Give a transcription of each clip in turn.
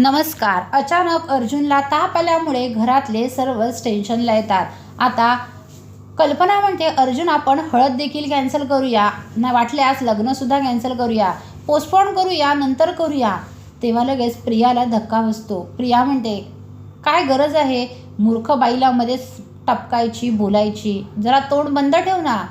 नमस्कार. अचानक अर्जुनला ताप आल्यामुळे घरातले सर्वच टेन्शनला येतात. आता कल्पना म्हणते अर्जुन आपण हळद देखील कॅन्सल करूया. ना वाटल्यास लग्नसुद्धा कॅन्सल करूया. पोस्टपोन करूया नंतर करूया. तेव्हा लगेच प्रियाला धक्का बसतो. प्रिया म्हणते काय गरज आहे मूर्ख बाईला मध्येच टपकायची बोलायची? जरा तोंड बंद ठेव ना.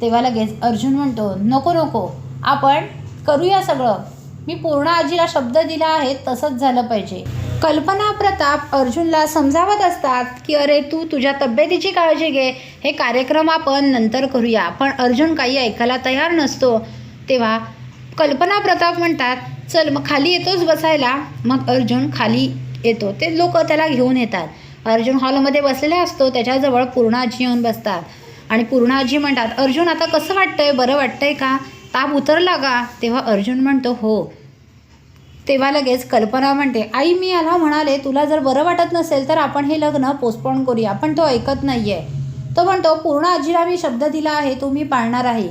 तेव्हा लगेच अर्जुन म्हणतो नको नको. आपण करूया सगळं. मी पूर्ण आजीला शब्द दिला आहे तसंच झालं पाहिजे. कल्पना प्रताप अर्जुनला समजावत असतात की अरे तू तुझ्या तब्येतीची काळजी घे. हे कार्यक्रम आपण नंतर करूया. पण अर्जुन काही ऐकायला तयार नसतो. तेव्हा कल्पना प्रताप म्हणतात चल मग खाली येतोच बसायला. मग अर्जुन खाली येतो. ते लोक त्याला घेऊन येतात. अर्जुन हॉलमध्ये बसलेला असतो. त्याच्याजवळ पूर्णाजी येऊन बसतात. आणि पूर्णाजी म्हणतात अर्जुन आता कसं वाटतंय? बरं वाटतंय का? ताप उतरला का? तेव्हा अर्जुन म्हणतो हो. तेव्हा लगेच कल्पना म्हणते आई मी याला म्हणाले तुला जर बरं वाटत नसेल तर आपण हे लग्न पोस्टपोन करूया पण तो ऐकत नाही आहे तो म्हणतो पूर्ण आजीला मी शब्द दिला आहे तो मी पाळणार आहे.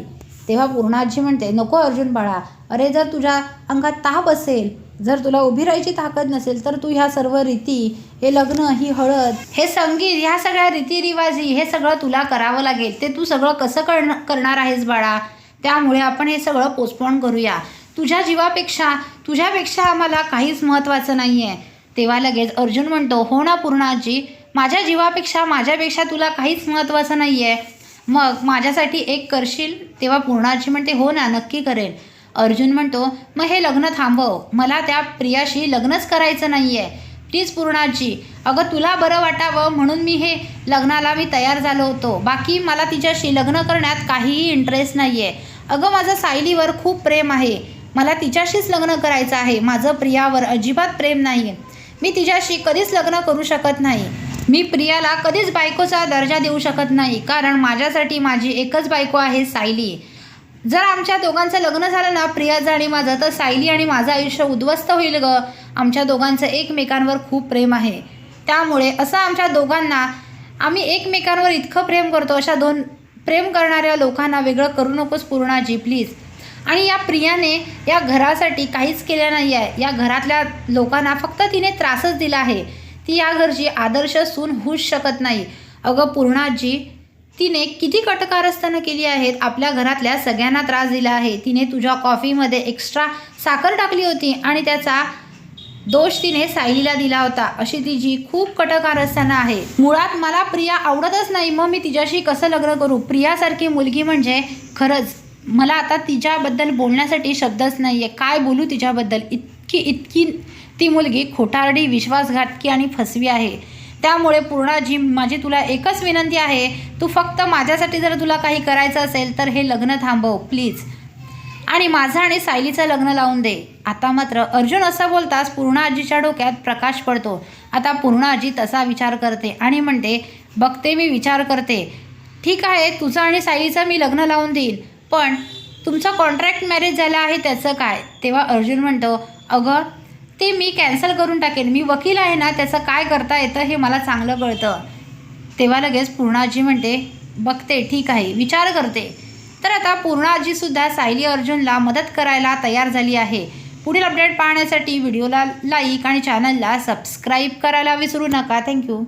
तेव्हा पूर्ण आजी म्हणते नको अर्जुन बाळा अरे जर तुझ्या अंगात ताप असेल जर तुला उभी राहायची ताकद नसेल तर तू ह्या सर्व रीती हे लग्न ही हळद हे संगीत ह्या सगळ्या रीतिरिवाजी हे सगळं तुला करावं लागेल. ते तू सगळं कसं करण करणार आहेस बाळा? त्यामुळे आपण हे सगळं पोस्टपोन करूया. तुझ्या जीवापेक्षा तुझ्यापेक्षा आम्हाला काहीच महत्त्वाचं नाही आहे तेव्हा लगेच अर्जुन म्हणतो हो ना पूर्णाजी माझ्या जीवापेक्षा माझ्यापेक्षा तुला काहीच महत्त्वाचं नाही आहे मग माझ्यासाठी एक करशील? तेव्हा पूर्णाजी म्हणते हो ना नक्की करेन. अर्जुन म्हणतो मग हे लग्न थांबव. मला त्या प्रियाशी लग्नच करायचं नाही आहे प्लीज पूर्णाजी अगं तुला बरं वाटावं म्हणून मी हे लग्नाला मी तयार झालो होतो. बाकी मला तिच्याशी लग्न करण्यात काहीही इंटरेस्ट नाही आहे अगं माझं सायलीवर खूप प्रेम आहे. मला तिच्याशीच लग्न करायचं आहे. माझं प्रियावर अजिबात प्रेम नाही आहे मी तिच्याशी कधीच लग्न करू शकत नाही. मी प्रियाला कधीच बायकोचा दर्जा देऊ शकत नाही कारण माझ्यासाठी माझी एकच बायको आहे सायली. जर आमच्या दोघांचं लग्न झालं ना प्रियाचं आणि माझं तर सायली आणि माझं आयुष्य उद्ध्वस्त होईल ग. आमच्या दोघांचं एकमेकांवर खूप प्रेम आहे. त्यामुळे असं आमच्या दोघांना आम्ही एकमेकांवर इतकं प्रेम करतो अशा दोन प्रेम करणाऱ्या लोकांना वेगळं करू नकोस पूर्णाजी प्लीज. आणि या प्रियाने या घरासाठी काहीच केलं नाही आहे या घरातल्या लोकांना फक्त तिने त्रासच दिला आहे. ती या घरची आदर्श सून होऊच शकत नाही. अगं पूर्णाजी तिने किती कटकारस्थानं केली आहेत. आपल्या घरातल्या सगळ्यांना त्रास दिला आहे. तिने तुझ्या कॉफीमध्ये एक्स्ट्रा साखर टाकली होती आणि त्याचा दोष तिने सायलीला दिला होता. अशी तिची खूप कटकारस्थानं आहे. मुळात मला प्रिया आवडतच नाही. मग मी तिच्याशी कसं लग्न करू? प्रियासारखी मुलगी म्हणजे खरंच मला आता तिच्याबद्दल बोलण्यासाठी शब्दच नाही आहे काय बोलू तिच्याबद्दल? इतकी इतकी ती मुलगी खोटारडी विश्वासघातकी आणि फसवी आहे. त्यामुळे पूर्णाजी माझी तुला एकच विनंती आहे तू फक्त माझ्यासाठी जर तुला काही करायचं असेल तर हे लग्न थांबव प्लीज. आणि माझं आणि सायलीचं लग्न लावून दे. आता मात्र अर्जुन असं बोलताच पूर्णाजीच्या डोक्यात प्रकाश पडतो. आता पूर्णाजी तसा विचार करते आणि म्हणते बघते मी विचार करते. ठीक आहे तुझं आणि सायलीचं मी लग्न लावून देईन पण तुमचा कॉन्ट्रॅक्ट मॅरेज झाला आहे त्याचं काय? तेव्हा अर्जुन म्हणतो अगं ते मी कॅन्सल करून टाकेन. मी वकील आहे ना त्याचं काय करता येतं हे मला चांगलं कळतं. तेव्हा लगेच पूर्णाजी म्हणते बघते ठीक आहे विचार करते. तर आता पूर्णाजीसुद्धा सायली अर्जुनला मदत करायला तयार झाली आहे. पुढील अपडेट पाहण्यासाठी व्हिडिओला लाईक आणि चॅनलला सबस्क्राईब करायला विसरू नका. थँक्यू